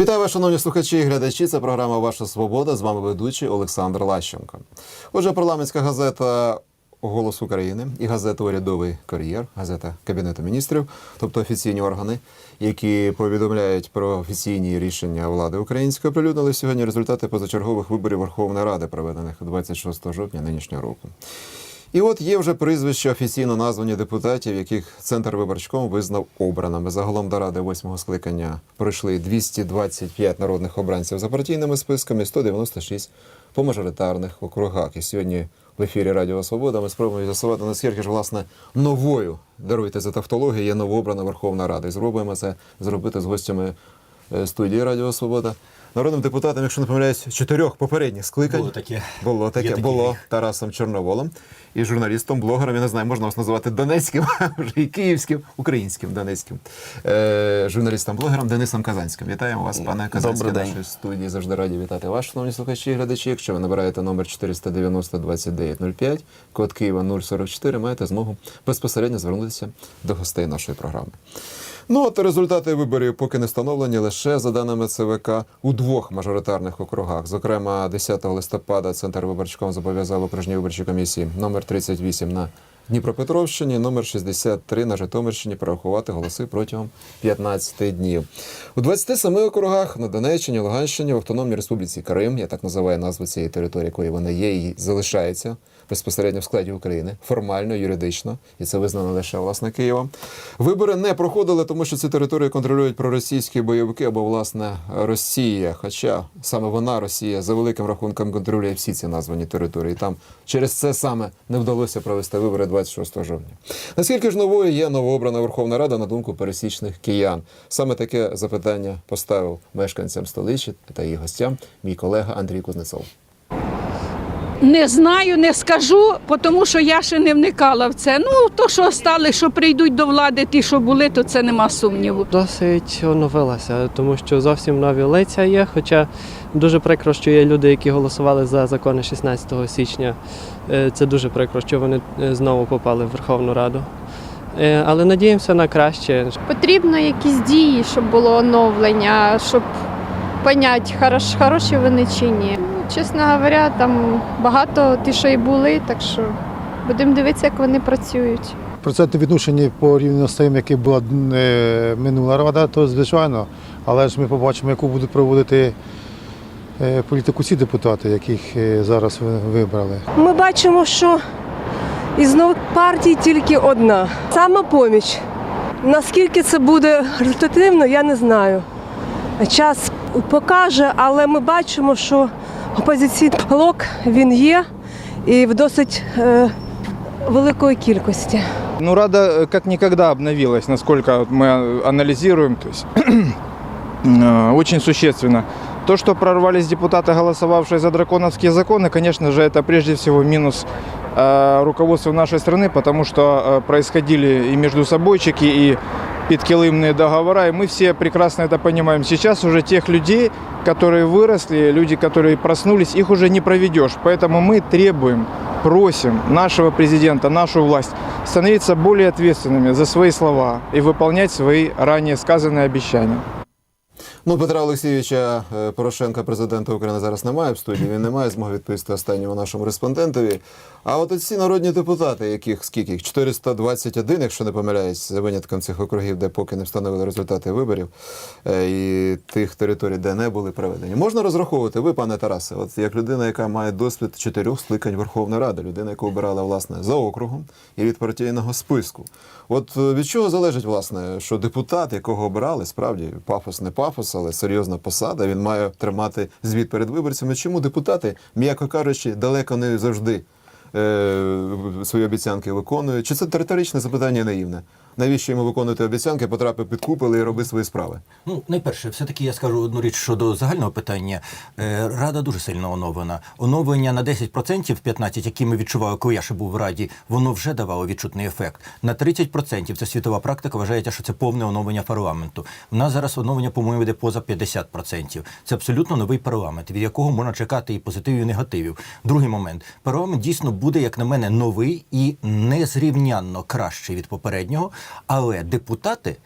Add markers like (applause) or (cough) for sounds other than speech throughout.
Вітаю шановні слухачі і глядачі. Це програма Ваша Свобода. З вами ведучий Олександр Лащенко. Отже, парламентська газета Голос України і газета Урядовий кар'єр, газета Кабінету міністрів, тобто офіційні органи, які повідомляють про офіційні рішення влади української, оприлюднили сьогодні результати позачергових виборів Верховної Ради, проведених 26 жовтня нинішнього року. І от є вже прізвища офіційно названі депутатів, яких центр виборчком визнав обраними. Загалом до ради восьмого скликання пройшли 225 народних обранців за партійними списками, 196 по мажоритарних округах. І сьогодні в ефірі Радіо Свобода ми спробуємо з'ясувати, наскільки ж власне новою даруйте за тавтологію є новообрана Верховна Рада. І спробуємо це зробити з гостями е, студії Радіо Свобода. Народним депутатом, якщо не помиляюсь, чотирьох попередніх скликань Було таке. було Є таке було. Тарасом Чорноволом і журналістом, блогером. Я не знаю, можна вас називати донецьким, (laughs) а вже і київським, українським донецьким е, журналістом, блогером Денисом Казанським. Вітаємо вас, пане день. нашій студії. Завжди раді вітати вас, шановні слухачі і глядачі. Якщо ви набираєте номер 490 2905, код Києва 044, маєте змогу безпосередньо звернутися до гостей нашої програми. Ну от результати виборів поки не встановлені лише за даними ЦВК у двох мажоритарних округах. Зокрема, 10 листопада центр виборчком зобов'язав окружній виборчій комісії номер 38 на Дніпропетровщині, номер 63 на Житомирщині порахувати голоси протягом 15 днів. У 27 округах на Донеччині, Луганщині, в Автономній Республіці Крим, я так називаю назву цієї території, якої вона є, і залишається безпосередньо в складі України, формально, юридично, і це визнано лише власне Києвом. Вибори не проходили, тому що ці території контролюють проросійські бойовики або власне Росія. Хоча саме вона, Росія, за великим рахунком контролює всі ці названі території. Там через це саме не вдалося провести вибори 26 жовтня. Наскільки ж новою є новообрана Верховна Рада на думку пересічних киян? Саме таке запитання поставив мешканцям столиці та її гостям мій колега Андрій Кузнецов. Не знаю, не скажу, тому що я ще не вникала в це. Ну, то, що стали, що прийдуть до влади, ті, що були, то це нема сумніву. Досить оновилася, тому що зовсім нові лиця є. Хоча дуже прикро, що є люди, які голосували за закони 16 січня. Е, Це дуже прикро, що вони е, знову попали в Верховну Раду. Е, Але надіємося на краще. Потрібно якісь дії, щоб було оновлення, щоб поняти, хорош, хороші вони чи ні. Ну, Чесно говоря, там багато ті, що і були, так що будемо дивитися, як вони працюють. процентне відношення порівняно з тим, яке була е, минула рада, то звичайно. Але ж ми побачимо, яку будуть проводити е, політику ці депутати, яких е, зараз вибрали. Ми бачимо, що із нових партій тільки одна самопоміч. Наскільки це буде результативно, я не знаю. Час покаже, але ми бачимо, що опозиційний блок він є і в досить е, великої кількості. Ну, Рада э, как никогда обновилась, насколько вот мы а, анализируем, то есть э, очень существенно. То, что прорвались депутаты, голосовавшие за драконовские законы, конечно же, это прежде всего минус э, руководства нашей страны, потому что э, происходили и между собойчики, и подкилымные договора, и мы все прекрасно это понимаем. Сейчас уже тех людей, которые выросли, люди, которые проснулись, их уже не проведешь. Поэтому мы требуем, просим нашего президента, нашу власть становиться более ответственными за свои слова и выполнять свои ранее сказанные обещания. Ну, Петра Олексійовича е, Порошенка, президента України, зараз немає в студії. Він не має змоги відповісти останньому нашому респондентові. А от ці народні депутати, яких скільки їх 421, якщо не помиляюсь, за винятком цих округів, де поки не встановили результати виборів, е, і тих територій, де не були проведені. Можна розраховувати, ви, пане Тарасе, от як людина, яка має досвід чотирьох скликань Верховної Ради, людина, яка обирала власне за округом і від партійного списку. От е, від чого залежить, власне, що депутат, якого обирали, справді пафос не пафос, але серйозна посада, він має тримати звіт перед виборцями. Чому депутати, м'яко кажучи, далеко не завжди е, свої обіцянки виконують? Чи це риторичне запитання наївне? Навіщо йому виконувати обіцянки, потрапив під купол і роби свої справи? Ну, найперше, все-таки я скажу одну річ щодо загального питання. Е, Рада дуже сильно оновлена. Оновлення на 10%, 15%, які ми відчували, коли я ще був в Раді, воно вже давало відчутний ефект. На 30% це світова практика, вважається, що це повне оновлення парламенту. У нас зараз оновлення, по-моєму, йде поза 50%. Це абсолютно новий парламент, від якого можна чекати і позитивів, і негативів. Другий момент. Парламент дійсно буде, як на мене, новий і незрівнянно кращий від попереднього, але депутати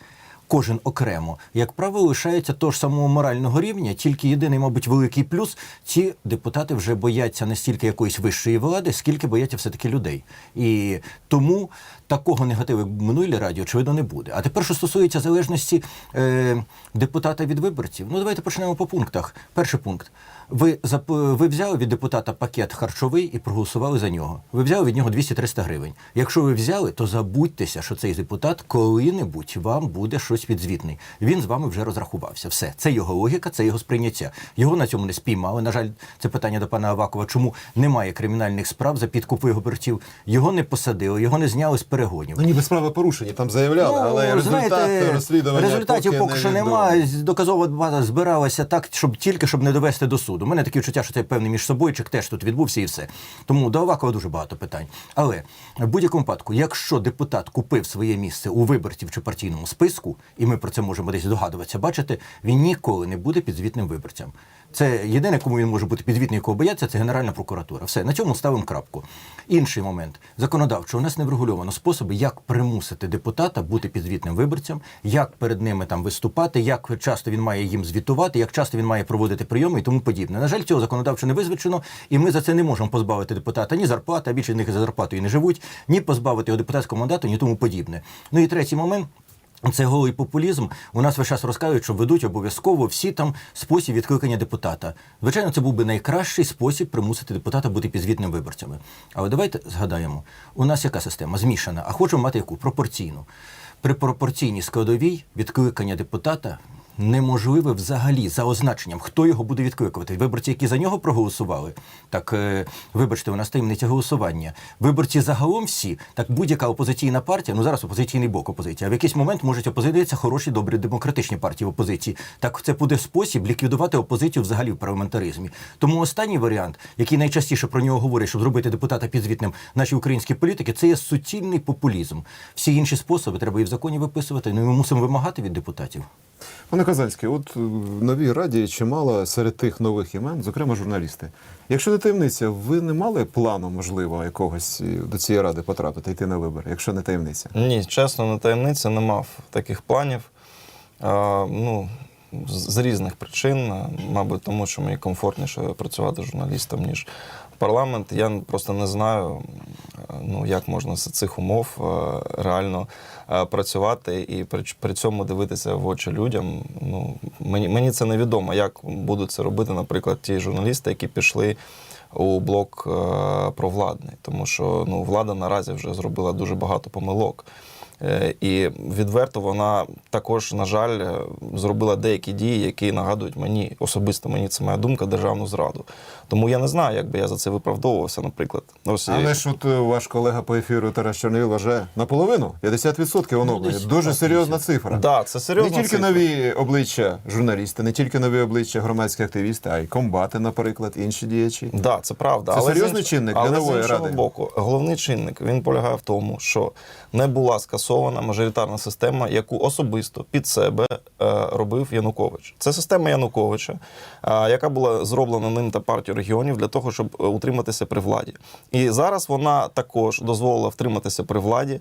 кожен окремо, як правило, лишається того ж самого морального рівня, тільки єдиний, мабуть, великий плюс ці депутати вже бояться не стільки якоїсь вищої влади, скільки бояться все-таки людей. І тому такого негативу, як в раді, очевидно, не буде. А тепер, що стосується залежності е, депутата від виборців, ну давайте почнемо по пунктах. Перший пункт. Ви зап- ви взяли від депутата пакет харчовий і проголосували за нього. Ви взяли від нього 200-300 гривень. Якщо ви взяли, то забудьтеся, що цей депутат коли-небудь вам буде щось підзвітний. Він з вами вже розрахувався. Все, це його логіка, це його сприйняття. Його на цьому не спіймали. На жаль, це питання до пана Авакова. Чому немає кримінальних справ за підкупи виборців? Його не посадили, його не зняли з перегонів. Ну ніби справи порушені, там заявляли, але результат Ну, знаєте, розслідування результатів поки, що немає. Доказова база збиралася так, щоб тільки щоб не довести до суду. У мене таке відчуття, що це певний між собойчик теж тут відбувся і все. Тому до Авакова дуже багато питань. Але в будь-якому випадку, якщо депутат купив своє місце у виборців чи партійному списку, і ми про це можемо десь догадуватися, бачите, він ніколи не буде підзвітним виборцям. Це єдине, кому він може бути підвітний, якого бояться, це Генеральна прокуратура. Все, на цьому ставимо крапку. Інший момент. Законодавчо, у нас не врегульовано способи, як примусити депутата бути підзвітним виборцям, як перед ними там виступати, як часто він має їм звітувати, як часто він має проводити прийоми і тому подібне. На жаль, цього законодавчо не визначено, і ми за це не можемо позбавити депутата ні зарплати, а більше них за зарплатою не живуть, ні позбавити його депутатського мандату, ні тому подібне. Ну і третій момент. Це голий популізм. У нас весь час розказують, що ведуть обов'язково всі там спосіб відкликання депутата. Звичайно, це був би найкращий спосіб примусити депутата бути підзвітним виборцями. Але давайте згадаємо: у нас яка система змішана, а хочемо мати яку пропорційну. При пропорційній складовій відкликання депутата неможливе взагалі за означенням, хто його буде відкликувати. Виборці, які за нього проголосували, так е, вибачте, у нас таємниця голосування. Виборці загалом всі, так будь-яка опозиційна партія, ну зараз опозиційний блок опозиції, а в якийсь момент можуть опозиція хороші, добрі демократичні партії в опозиції. Так це буде спосіб ліквідувати опозицію взагалі в парламентаризмі. Тому останній варіант, який найчастіше про нього говорять, щоб зробити депутата підзвітним наші українські політики, це є суцільний популізм. Всі інші способи треба і в законі виписувати. Ну і ми мусимо вимагати від депутатів. Пане Казанський, от в новій раді чимало серед тих нових імен, зокрема журналісти. Якщо не таємниця, ви не мали плану, можливо, якогось е, до цієї ради потрапити, йти на вибори, якщо не таємниця? Ні, чесно, не таємниця, не мав таких планів. А, ну, з різних причин, мабуть, тому що мені комфортніше працювати журналістом, ніж парламент. Я просто не знаю, ну, як можна з цих умов реально працювати і при, при цьому дивитися в очі людям. Ну, мені, мені це невідомо, як будуть це робити, наприклад, ті журналісти, які пішли у блок е, провладний, тому що ну, влада наразі вже зробила дуже багато помилок. Е, І відверто вона також, на жаль, е, зробила деякі дії, які нагадують мені, особисто мені це моя думка, державну зраду. Тому я не знаю, як би я за це виправдовувався, наприклад. Ось Але ж от е, ваш колега по ефіру Тарас Чорновіл вважає наполовину 50% оновлення. десь Дуже серйозна цифра. Да, це серйозна Не тільки цифра. нові обличчя журналісти, не тільки нові обличчя громадські активісти, а й комбати, наприклад, інші діячі. Да, це правда. Це з серйозний інш- чинник для нової з ради. боку, головний чинник він полягає в тому, що не була скасована мажоритарна система, яку особисто під себе е, робив Янукович. Це система Януковича, е, яка була зроблена ним та партією регіонів для того, щоб е, утриматися при владі. І зараз вона також дозволила втриматися при владі.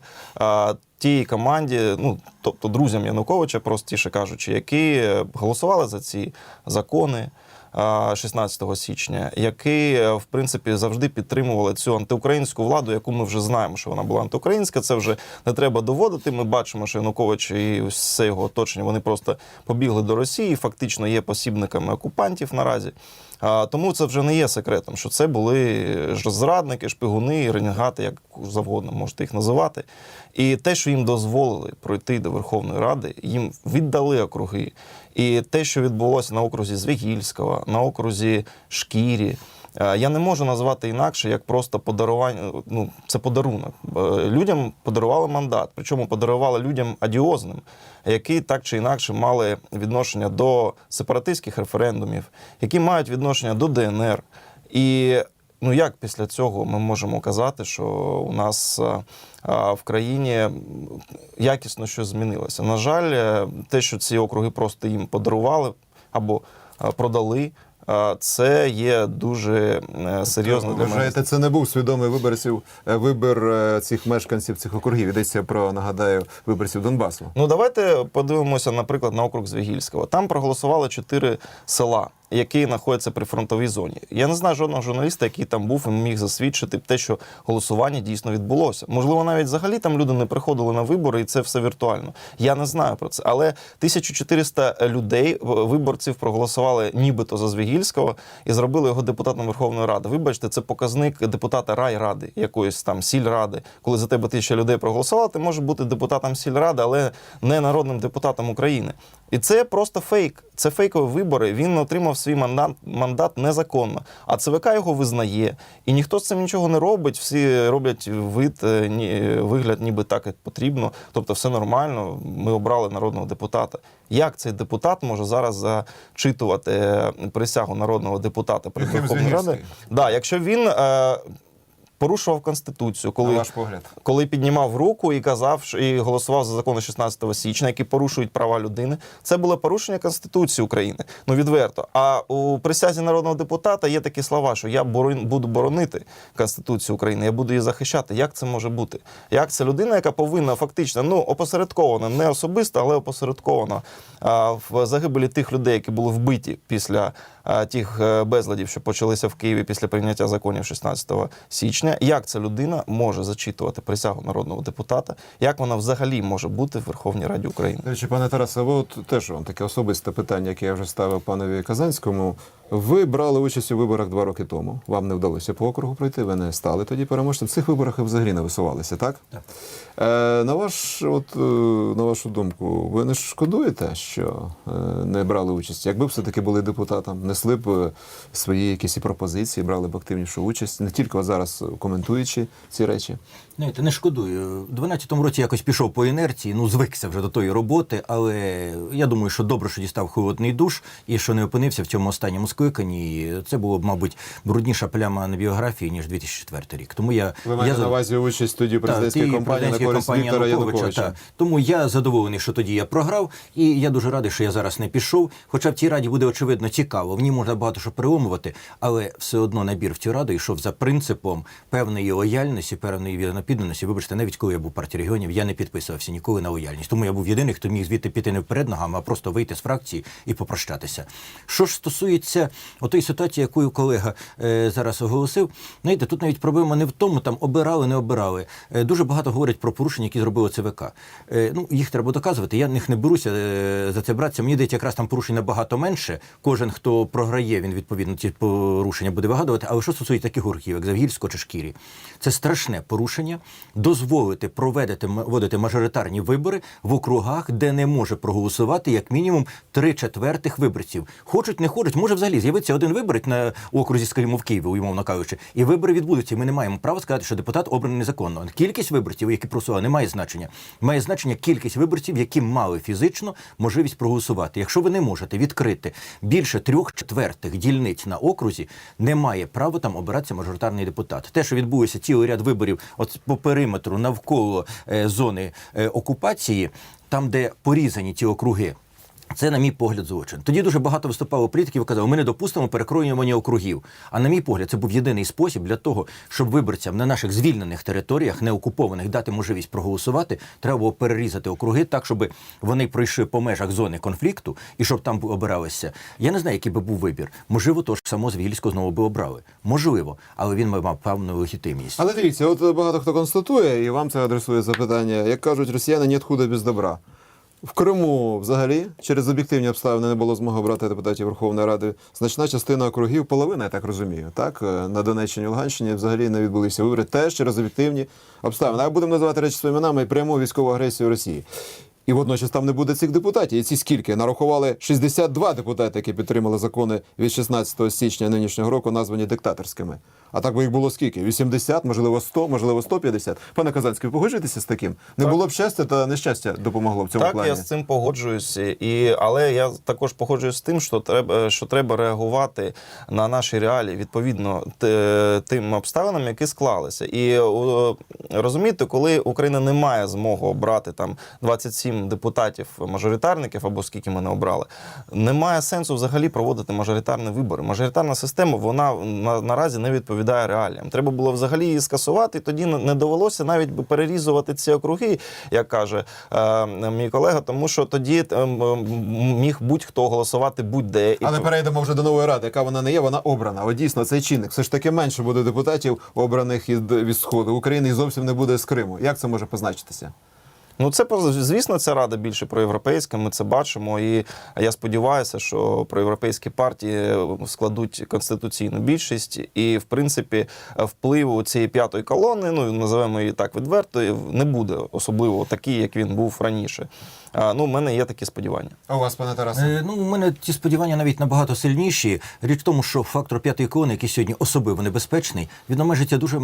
Тій команді, ну тобто друзям Януковича, простіше кажучи, які е, голосували за ці закони, 16 січня, які е, в принципі завжди підтримували цю антиукраїнську владу, яку ми вже знаємо, що вона була антиукраїнська. Це вже не треба доводити. Ми бачимо, що Янукович і все його оточення вони просто побігли до Росії, фактично є посібниками окупантів наразі. А, тому це вже не є секретом, що це були ж зрадники, шпигуни, ренегати, як завгодно можете їх називати. І те, що їм дозволили пройти до Верховної Ради, їм віддали округи. І те, що відбулося на окрузі Звігільського, на окрузі Шкірі, е, я не можу назвати інакше, як просто подарування. Ну, це подарунок. Е, Людям подарували мандат, причому подарували людям адіозним, які так чи інакше мали відношення до сепаратистських референдумів, які мають відношення до ДНР. І ну як після цього ми можемо казати, що у нас е, е, в країні якісно щось змінилося? На жаль, е, те, що ці округи просто їм подарували або е, продали. Це є дуже е, серйозно Ви для мене. вважаєте, це не був свідомий виборців, е, вибір е, цих мешканців цих округів. Йдеться про, нагадаю, виборців Донбасу. Ну давайте подивимося, наприклад, на округ Звігільського. Там проголосували чотири села, які знаходяться при фронтовій зоні. Я не знаю жодного журналіста, який там був і міг засвідчити те, що голосування дійсно відбулося. Можливо, навіть взагалі там люди не приходили на вибори, і це все віртуально. Я не знаю про це. Але 1400 людей, виборців, проголосували нібито за Звігільського і зробили його депутатом Верховної Ради. Вибачте, це показник депутата райради, якоїсь там сільради. Коли за тебе тисяча людей проголосувала, ти можеш бути депутатом сільради, але не народним депутатом України. І це просто фейк. Це фейкові вибори. Він отримав свій мандат, мандат незаконно. А ЦВК його визнає. І ніхто з цим нічого не робить. Всі роблять вид, е, ні- вигляд, ніби так як потрібно. Тобто, все нормально. Ми обрали народного депутата. Як цей депутат може зараз зачитувати е, присягу народного депутата при Верховній Раді? Да, якщо він е, порушував конституцію, коли На ваш погляд. коли піднімав руку і казав, і голосував за закони 16 січня, які порушують права людини, це було порушення Конституції України. Ну відверто. А у присязі народного депутата є такі слова, що я буду боронити Конституцію України, я буду її захищати. Як це може бути? Як це людина, яка повинна фактично ну опосередковано, не особисто, але опосередковано а, в загибелі тих людей, які були вбиті після тих е, безладів, що почалися в Києві після прийняття законів 16 січня. Як ця людина може зачитувати присягу народного депутата? Як вона взагалі може бути в Верховній Раді України? До речі, пане Тарасе, ви от теж вам таке особисте питання, яке я вже ставив панові Казанському. Ви брали участь у виборах два роки тому. Вам не вдалося по округу пройти, ви не стали тоді переможцем. В цих виборах ви взагалі не висувалися, так? Так. Е, на, ваш, от, е, на вашу думку, ви не шкодуєте, що е, не брали участь? Якби все-таки були депутатом, несли б е, свої якісь пропозиції, брали б активнішу участь, не тільки зараз коментуючи ці речі. Знаєте, не шкодую. У 12-му році якось пішов по інерції, ну звикся вже до тої роботи, але я думаю, що добре, що дістав холодний душ і що не опинився в цьому останньому скликанні. І Це було б, мабуть, брудніша пляма на біографії, ніж 2004 рік. Тому я Ви маєте я на увазі участь тоді президентській тієї кампанії на президентської користь Віктора Януковича, та. Тому я задоволений, що тоді я програв, і я дуже радий, що я зараз не пішов. Хоча в цій раді буде очевидно цікаво. В ній можна багато що переломувати, але все одно набір в цю раду йшов за принципом певної лояльності, певної вірнопідданості. Вибачте, навіть коли я був в партії регіонів, я не підписувався ніколи на лояльність. Тому я був єдиний, хто міг звідти піти не вперед ногами, а просто вийти з фракції і попрощатися. Що ж стосується отої ситуації, яку колега е, зараз оголосив, знаєте, тут навіть проблема не в тому, там обирали, не обирали. Е, дуже багато говорять про порушення, які зробило ЦВК. Е, ну, їх треба доказувати. Я них не беруся за це братися. Мені здається, якраз там порушень набагато менше. Кожен, хто програє, він відповідно ці порушення буде вигадувати. Але що стосується таких округів, як Завгільського чи Шкірі, це страшне порушення дозволити проведити вводити мажоритарні вибори в округах, де не може проголосувати як мінімум три четвертих виборців. Хочуть, не хочуть, може взагалі з'явитися один виборець на окрузі, скажімо, в Києві, умовно кажучи, і вибори відбудуться. Ми не маємо права сказати, що депутат обраний незаконно. Кількість виборців, які проголосували, не має значення. Має значення кількість виборців, які мали фізично можливість проголосувати. Якщо ви не можете відкрити більше трьох четвертих дільниць на окрузі, не має права там обиратися мажоритарний депутат. Те, що відбулося цілий ряд виборів, от по периметру навколо е, зони е, окупації, там, де порізані ті округи. Це, на мій погляд, злочин. Тоді дуже багато виступало політиків казали, ми не допустимо перекроювання округів. А на мій погляд, це був єдиний спосіб для того, щоб виборцям на наших звільнених територіях, не окупованих, дати можливість проголосувати. Треба було перерізати округи так, щоб вони пройшли по межах зони конфлікту і щоб там обиралися. Я не знаю, який би був вибір. Можливо, то ж само Звільського знову би обрали. Можливо, але він мав певну легітимність. Але дивіться, от багато хто констатує, і вам це адресує запитання. Як кажуть росіяни, нет худа без добра. В Криму взагалі через об'єктивні обставини не було змоги обрати депутатів Верховної Ради. Значна частина округів, половина, я так розумію. Так Е, на Донеччині, Луганщині взагалі не відбулися вибори теж через об'єктивні обставини. А будемо називати речі своїми іменами пряму військову агресію Росії. І водночас там не буде цих депутатів. І ці скільки нарахували 62 депутати, які підтримали закони від 16 січня нинішнього року, названі диктаторськими. А так би їх було скільки? 80, можливо, 100, можливо, 150. Пане Казанський, погоджуєтеся з таким? Не було б щастя, та нещастя допомогло в цьому так, плані. я з цим погоджуюсь, і, але я також погоджуюсь з тим, що треба, що треба реагувати на наші реалії відповідно тим обставинам, які склалися. І розумієте, коли Україна не має змоги обрати там 27 сім депутатів мажоритарників або скільки мене обрали, немає сенсу взагалі проводити мажоритарні вибори. Мажоритарна система вона на, наразі не відповідає реаліям. Треба було взагалі її скасувати, і тоді не не довелося навіть би перерізувати ці округи, як каже е, мій колега, тому що тоді е, міг будь-хто голосувати будь-де. Але то- перейдемо вже до нової ради, яка вона не є, вона обрана. От дійсно цей чинник. Все ж таки менше буде депутатів, обраних від, від сходу України, і зовсім не буде з Криму. Як це може позначитися? Ну, це звісно, ця рада більше проєвропейська. Ми це бачимо. І я сподіваюся, що проєвропейські партії складуть конституційну більшість, і в принципі впливу цієї п'ятої колони, ну називаємо її так відверто, не буде особливо такий, як він був раніше. А, ну, в мене є такі сподівання. А у вас, пане Тарасе? Е, Ну, у мене ті сподівання навіть набагато сильніші. Річ в тому, що фактор п'ятої колони, який сьогодні особливо небезпечний, він обмежиться дуже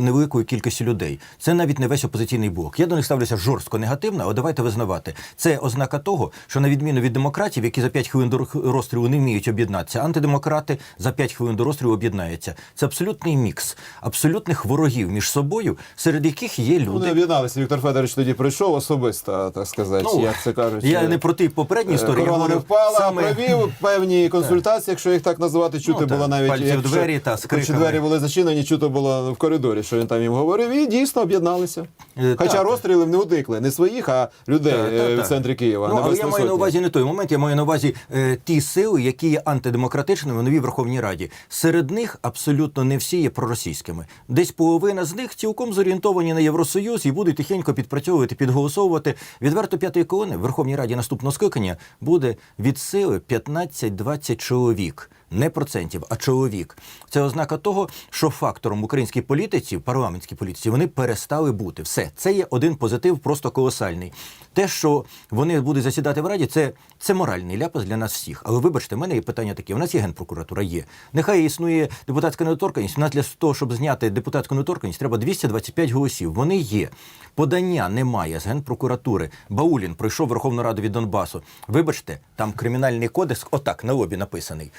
невеликою кількістю людей. Це навіть не весь опозиційний блок. Я до них ставлюся жорстко негативно, але давайте визнавати. Це ознака того, що на відміну від демократів, які за 5 хвилин до розстрілу не вміють об'єднатися, антидемократи за 5 хвилин до розстрілу об'єднаються. Це абсолютний мікс абсолютних ворогів між собою, серед яких є люди. Вони об'єдналися. Віктор Федорович тоді прийшов особисто, так сказати, Ну, як це кажуть. Я е, не про ті попередні історії. я Корона не говорю впала, саме- провів певні консультації, якщо їх так називати, чути Ну, було навіть пальці в двері та Чи двері були зачинені, чути було в коридорі, що він там їм говорив, і дійсно об'єдналися. Е, Хоча так. розстріли не уникли, не своїх, а людей Так, так, е, в центрі Києва. Ну, але я маю на увазі не той момент, я маю на увазі е, ті сили, які є антидемократичними в новій Верховній Раді. Серед них абсолютно не всі є проросійськими. Десь половина з них цілком зорієнтовані на Євросоюз і будуть тихенько підпрацьовувати, підголосовувати. Відверто п'ятої колони в Верховній Раді наступного скликання буде від сили 15-20 чоловік. Не процентів, а чоловік. Це ознака того, що фактором українській політиці, парламентській політиці, вони перестали бути. Все, це є один позитив, просто колосальний. Те, що вони будуть засідати в раді, це, це моральний ляпас для нас всіх. Але вибачте, в мене є питання таке: у нас є генпрокуратура, є. Нехай існує депутатська недоторканність. У нас для того, щоб зняти депутатську недоторканність, треба 225 голосів. Вони є. Подання немає з генпрокуратури. Баулін пройшов Верховну Раду від Донбасу. Вибачте, там кримінальний кодекс, отак на лобі написаний.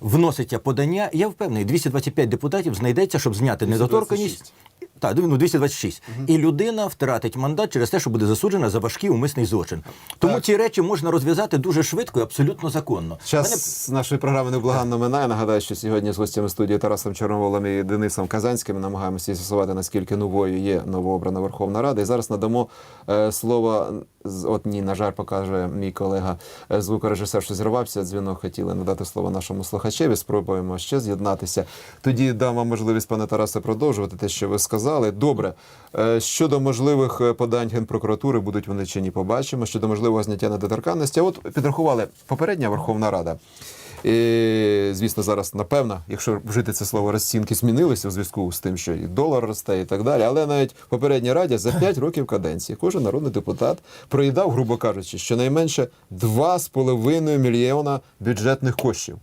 Вноситься подання. Я впевнений, 225 депутатів знайдеться, щоб зняти недоторканність. Так, ну 226. І людина втратить мандат через те, що буде засуджена за важкий умисний злочин. Тому Так. ці речі можна розв'язати дуже швидко і абсолютно законно. Час нашої програми невблаганно минає. Нагадаю, що сьогодні з гостями студії Тарасом Чорноволом і Денисом Казанським намагаємося з'ясувати, наскільки новою є новообрана Верховна Рада. І зараз надамо е, слово. з- От ні, на жаль, покаже мій колега е, звукорежисер, що зірвався. Дзвінок хотіли надати слово нашому слухачеві. Спробуємо ще з'єднатися. Тоді дам вам можливість, пане Тарасе, продовжувати те, що ви сказали. Добре, Е, щодо можливих е, подань генпрокуратури, будуть вони чи ні, побачимо. Щодо можливого зняття недоторканності. От підрахували попередня Верховна Рада. І, звісно, зараз напевно, якщо вжити це слово розцінки змінилися у зв'язку з тим, що і долар росте, і так далі. Але навіть в попередній раді за 5 років каденції кожен народний депутат проїдав, грубо кажучи, щонайменше 2,5 мільйона бюджетних коштів.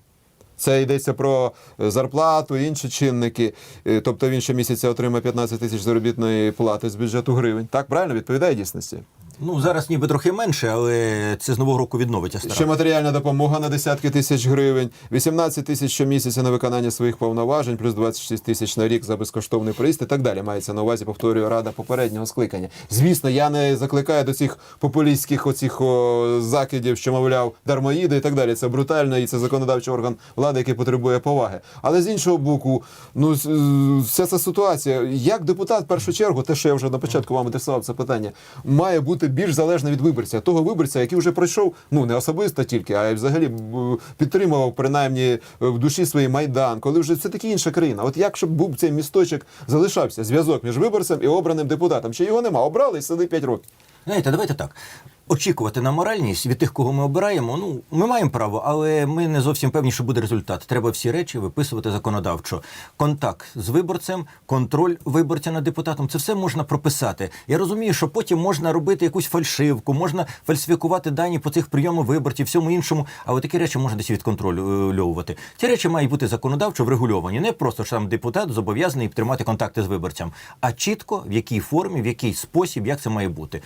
Це йдеться про е, зарплату, інші чинники. Е, Тобто він щомісяця отримає 15 тисяч заробітної плати з бюджету гривень. Так, правильно відповідає дійсності? Ну зараз ніби трохи менше, але це з нового року відновиться стара. Ще матеріальна допомога на десятки тисяч гривень, 18 тисяч щомісяця на виконання своїх повноважень, плюс 26 тисяч на рік за безкоштовний проїзд і так далі. Мається на увазі, повторюю, рада попереднього скликання. Звісно, я не закликаю до цих популістських оцих о, закидів, що мовляв дармоїди і так далі. Це брутально і це законодавчий орган влади, який потребує поваги. Але з іншого боку, ну вся ця ситуація, як депутат в першу чергу, те, що я вже на початку вам адресував це питання, має бути більш залежна від виборця, того виборця, який вже пройшов, ну не особисто тільки, а й взагалі підтримував принаймні в душі свій майдан, коли вже це таки інша країна. От як щоб був цей місточок, залишався зв'язок між виборцем і обраним депутатом. Чи його нема? Обрали і сиди 5 років. Знаєте, давайте так. Очікувати на моральність від тих, кого ми обираємо. Ну, ми маємо право, але ми не зовсім певні, що буде результат. Треба всі речі виписувати законодавчо. Контакт з виборцем, контроль виборця над депутатом це все можна прописати. Я розумію, що потім можна робити якусь фальшивку, можна фальсифікувати дані по цих прийомах виборців, всьому іншому, але такі речі можна десь відконтрольовувати. Ці речі мають бути законодавчо врегульовані. Не просто що там депутат зобов'язаний тримати контакти з виборцем, а чітко в якій формі, в який спосіб, як це має бути.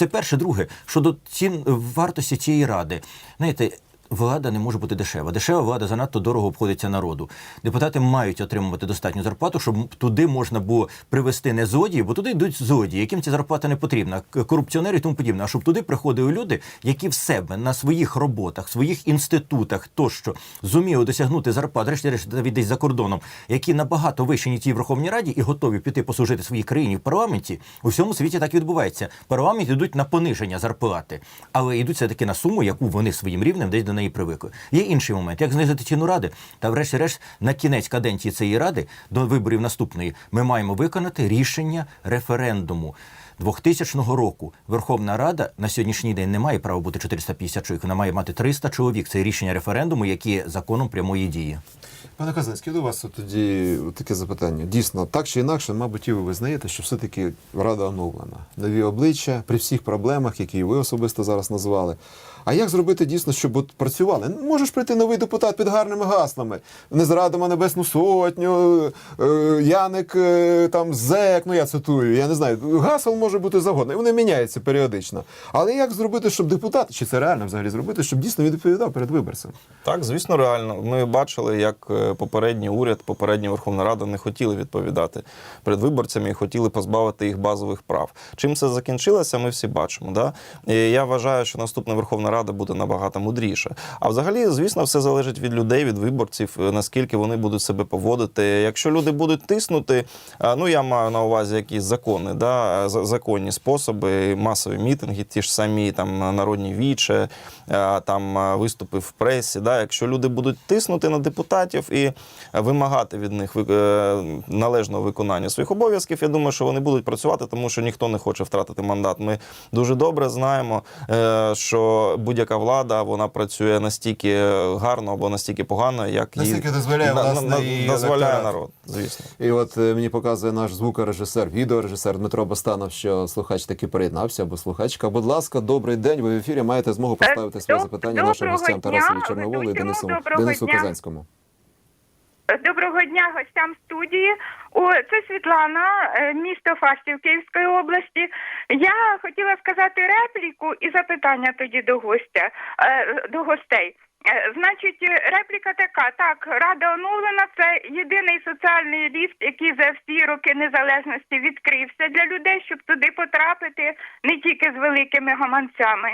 Це перше, друге, щодо цін вартості цієї ради. Знаєте, влада не може бути дешева. Дешева влада занадто дорого обходиться народу. Депутати мають отримувати достатню зарплату, щоб туди можна було привести не злодіїв, бо туди йдуть злодії, яким ця зарплата не потрібна, корупціонери і тому подібне. А щоб туди приходили люди, які в себе на своїх роботах, своїх інститутах тощо зуміли досягнути зарплат, решті решті навіть десь за кордоном, які набагато вищі ті в Верховній Раді і готові піти послужити своїй країні в парламенті. У всьому світі так і відбувається. Парламент йдуть на пониження зарплати, але йдуть все таки на суму, яку вони своїм рівнем десь до неї привикли. Є інший момент, як знизити ціну ради, та врешті-решт на кінець каденції цієї ради до виборів наступної ми маємо виконати рішення референдуму. 2000 року Верховна Рада на сьогоднішній день не має права бути 450 чоловік, вона має мати 300 чоловік. Це рішення референдуму, які є законом прямої дії. Пане Казанський, до вас тоді таке запитання. Дійсно, так чи інакше, мабуть, і ви визнаєте, що все-таки рада оновлена. Нові обличчя при всіх проблемах, які ви особисто зараз назвали. А як зробити дійсно, щоб от працювали? Ну, Можеш прийти новий депутат під гарними гаслами. Не зрадимо Небесну Сотню, е, Яник е, там зек, ну я цитую, я не знаю. Гасел може бути завгодно, і вони міняються періодично. Але як зробити, щоб депутат, чи це реально взагалі зробити, щоб дійсно відповідав перед виборцем? Так, звісно, реально. Ми бачили, як е, попередній уряд, попередня Верховна Рада не хотіли відповідати перед виборцями і хотіли позбавити їх базових прав. Чим це закінчилося, ми всі бачимо. Да? Я вважаю, що наступна Верховна Рада буде набагато мудріша. А взагалі, звісно, все залежить від людей, від виборців, е, наскільки вони будуть себе поводити. Якщо люди будуть тиснути, ну я маю на увазі якісь закони, да, законні способи, масові мітинги, ті ж самі там народні віче, там виступи в пресі. Да, якщо люди будуть тиснути на депутатів і вимагати від них е, належного виконання своїх обов'язків, я думаю, що вони будуть працювати, тому що ніхто не хоче втратити мандат. Ми дуже добре знаємо, е, що будь-яка влада вона працює настільки гарно або настільки погано, як настільки Настільки дозволяє, на- власне, на- і дозволяє народ, звісно. І от е, мені показує наш звукорежисер, відеорежисер Дмитро Бостанов, що слухач таки приєднався або слухачка. Будь ласка, добрий день. Ви в ефірі маєте змогу поставити своє запитання нашим гостям Тарасові Чорноволу і Денису, Денису дня. Казанському. Доброго дня гостям студії. О, це Світлана, е, місто Фастів Київської області. Я хотіла сказати репліку і запитання тоді до гостя е, до гостей. Е, Значить, е, репліка така: так, рада оновлена. Це єдиний соціальний ліфт, який за всі роки незалежності відкрився для людей, щоб туди потрапити не тільки з великими гаманцями.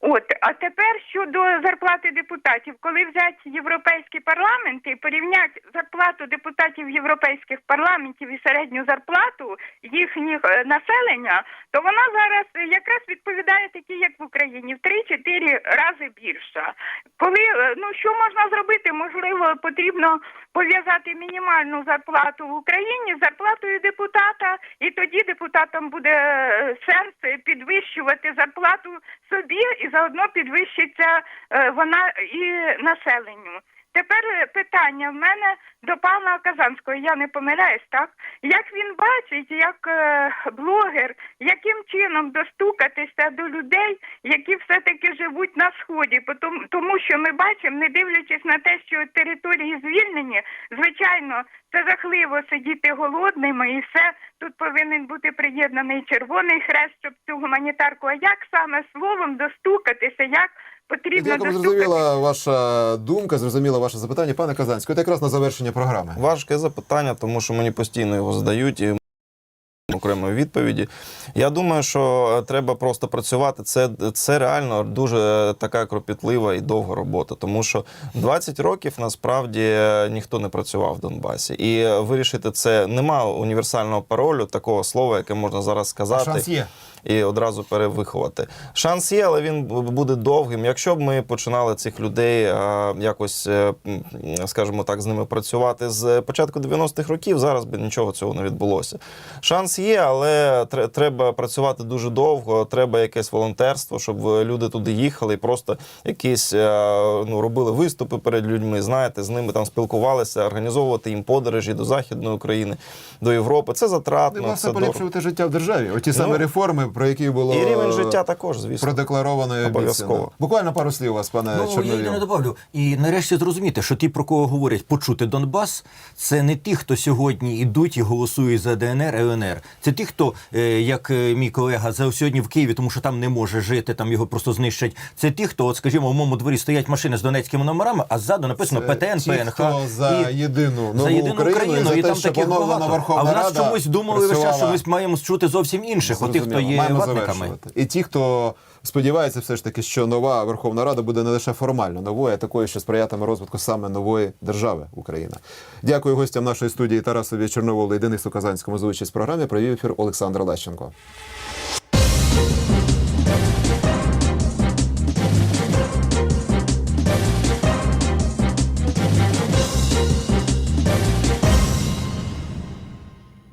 От а тепер щодо зарплати депутатів, коли взяти європейські парламенти і порівняти зарплату депутатів європейських парламентів і середню зарплату їхніх е, населення, то вона зараз якраз відповідає такій, як в Україні, в 3-4 рази більша. Коли ну що можна зробити? Можливо, потрібно пов'язати мінімальну зарплату в Україні з зарплатою депутата, і тоді депутатам буде е, сенс е, підвищувати зарплату собі, і заодно підвищиться е, вона і населенню. Тепер е, питання в мене до пана Казанського. Я не помиляюсь, так? Як він бачить, як е, блогер, яким чином достукатися до людей, які все-таки живуть на сході? Потому, тому що ми бачимо, не дивлячись на те, що території звільнені, звичайно, це жахливо сидіти голодними і все. Тут повинен бути приєднаний Червоний Хрест, щоб цю гуманітарку. А як саме словом достукатися? Як потрібно Дякую, зрозуміла ваша думка, зрозуміла ваше запитання. Пане Казанське, от якраз на завершення програми. Важке запитання, тому що мені постійно його задають. Окремої відповіді. Я думаю, що е, треба просто працювати. Це, це реально дуже така кропітлива і довга робота, тому що 20 років насправді е, ніхто не працював в Донбасі. І е, вирішити це нема універсального паролю, такого слова, яке можна зараз сказати. Шанс є. і одразу перевиховати. Шанс є, але він буде довгим. Якщо б ми починали цих людей а, якось, скажімо так, з ними працювати з початку 90-х років, зараз би нічого цього не відбулося. Шанс є, але тре- треба працювати дуже довго. Треба якесь волонтерство, щоб е, люди туди їхали і просто якісь е, ну, робили виступи перед людьми. Знаєте, з ними там спілкувалися, організовувати їм подорожі до Західної України, до Європи. Це І, власне, це дорого. поліпшувати життя в державі. Оті самі Ну, реформи, про які було І рівень життя також, звісно. продекларовано Обов'язково. обіцяно. Буквально пару слів у вас, пане Ну, я Чорновіл. єдине добавлю. І нарешті зрозуміти, що ті, про кого говорять почути Донбас, це не ті, хто сьогодні йдуть і голосують за ДНР, Це ті, хто, е, як е, мій колега, за сьогодні в Києві, тому що там не може жити, там його просто знищать. Це ті, хто, от, скажімо, у моєму дворі стоять машини з донецькими номерами, а ззаду написано Це ПТН, ті, ПНХ. хто за і... єдину нову за єдину Україну, Україну, і за і те, там таких багато. А в нас чомусь думали весь що ми маємо чути зовсім інших, отих, хто є ватниками. І ті, хто сподівається, все ж таки, що нова Верховна Рада буде не лише формально новою, а такою, що сприятиме розвитку саме нової держави Україна. Дякую гостям нашої студії Тарасові Чорноволу і Денису Казанському за участь в програмі. Провів ефір Олександр Лещенко.